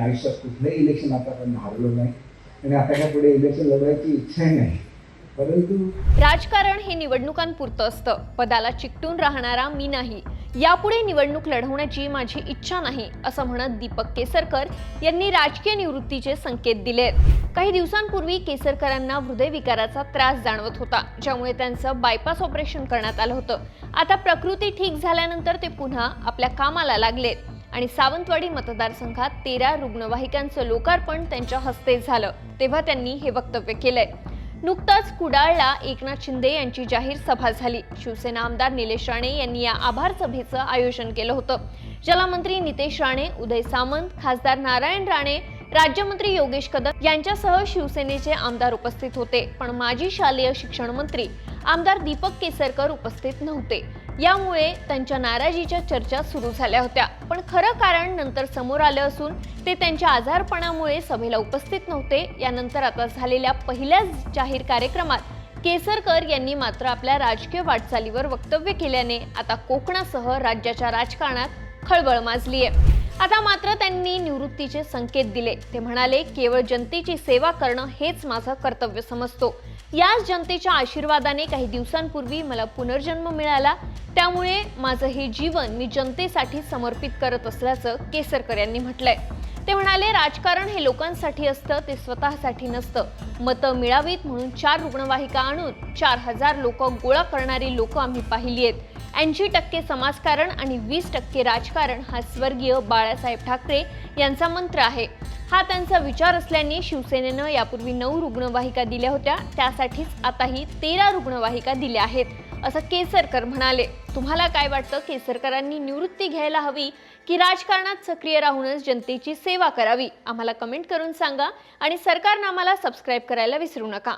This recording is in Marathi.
आयुष्यात कुठलंही इलेक्शन आतापर्यंत हारलो नाही. आणि आता काय पुढे इलेक्शन लढवायची इच्छाही नाही. परंतु राजकारण हे निवडणुकांपुरतं असतं. पदाला चिकटून राहणारा मी नाही. यापुढे निवडणूक लढवण्याची माझी इच्छा नाही असं म्हणत दीपक केसरकर यांनी राजकीय निवृत्तीचे संकेत दिलेत. काही दिवसांपूर्वी केसरकरांना हृदयविकाराचा त्रास जाणवत होता ज्यामुळे त्यांचं बायपास ऑपरेशन करण्यात आलं होतं. आता प्रकृती ठीक झाल्यानंतर ते पुन्हा आपल्या कामाला लागलेत. आणि सावंतवाडी मतदारसंघात तेरा रुग्णवाहिकांचं लोकार्पण त्यांच्या हस्ते झालं. तेव्हा त्यांनी हे वक्तव्य केलंय. नुकताच कुडाळला एकनाथ शिंदे यांची जाहीर सभा झाली. शिवसेना आमदार निलेश राणे यांनी या आभार सभेचं आयोजन केलं होतं. ज्याला मंत्री नितेश राणे उदय सामंत खासदार नारायण राणे राज्यमंत्री योगेश कदम यांच्यासह शिवसेनेचे आमदार उपस्थित होते. पण माजी शालेय शिक्षण मंत्री आमदार दीपक केसरकर उपस्थित नव्हते. यामुळे त्यांच्या नाराजीच्या चर्चा सुरू झाल्या होत्या. पण खरं कारण नंतर समोर आलं असून ते त्यांच्या आजारपणामुळे सभेला उपस्थित नव्हते. यानंतर आता झालेल्या पहिल्याच जाहीर कार्यक्रमात केसरकर यांनी मात्र आपल्या राजकीय वाटचालीवर वक्तव्य केल्याने आता कोकणासह राज्याच्या राजकारणात खळबळ माजली आहे आता मात्र त्यांनी निवृत्तीचे संकेत दिले. ते म्हणाले केवळ जनतेची सेवा करणं हेच माझं कर्तव्य समजतो. याच जनतेच्या आशीर्वादाने काही दिवसांपूर्वी मला पुनर्जन्म मिळाला. त्यामुळे माझं हे जीवन मी जनतेसाठी समर्पित करत असल्याचं केसरकर यांनी म्हटलंय. ते म्हणाले राजकारण हे लोकांसाठी असतं ते स्वतःसाठी नसतं. मतं मिळावीत म्हणून चार रुग्णवाहिका आणून चार हजार लोक गोळा करणारी लोक आम्ही पाहिली आहेत. ऐंशी टक्के समाजकारण आणि वीस टक्के राजकारण हा स्वर्गीय बाळासाहेब ठाकरे यांचा मंत्र आहे. हा त्यांचा विचार असल्याने शिवसेनेनं यापूर्वी नऊ रुग्णवाहिका दिल्या होत्या. त्यासाठीच आताही तेरा रुग्णवाहिका दिल्या आहेत असं केसरकर म्हणाले. तुम्हाला काय वाटतं? केसरकरांनी निवृत्ती घ्यायला हवी की राजकारणात सक्रिय राहूनच जनतेची सेवा करावी? आम्हाला कमेंट करून सांगा आणि सरकारनामाला सबस्क्राईब करायला विसरू नका.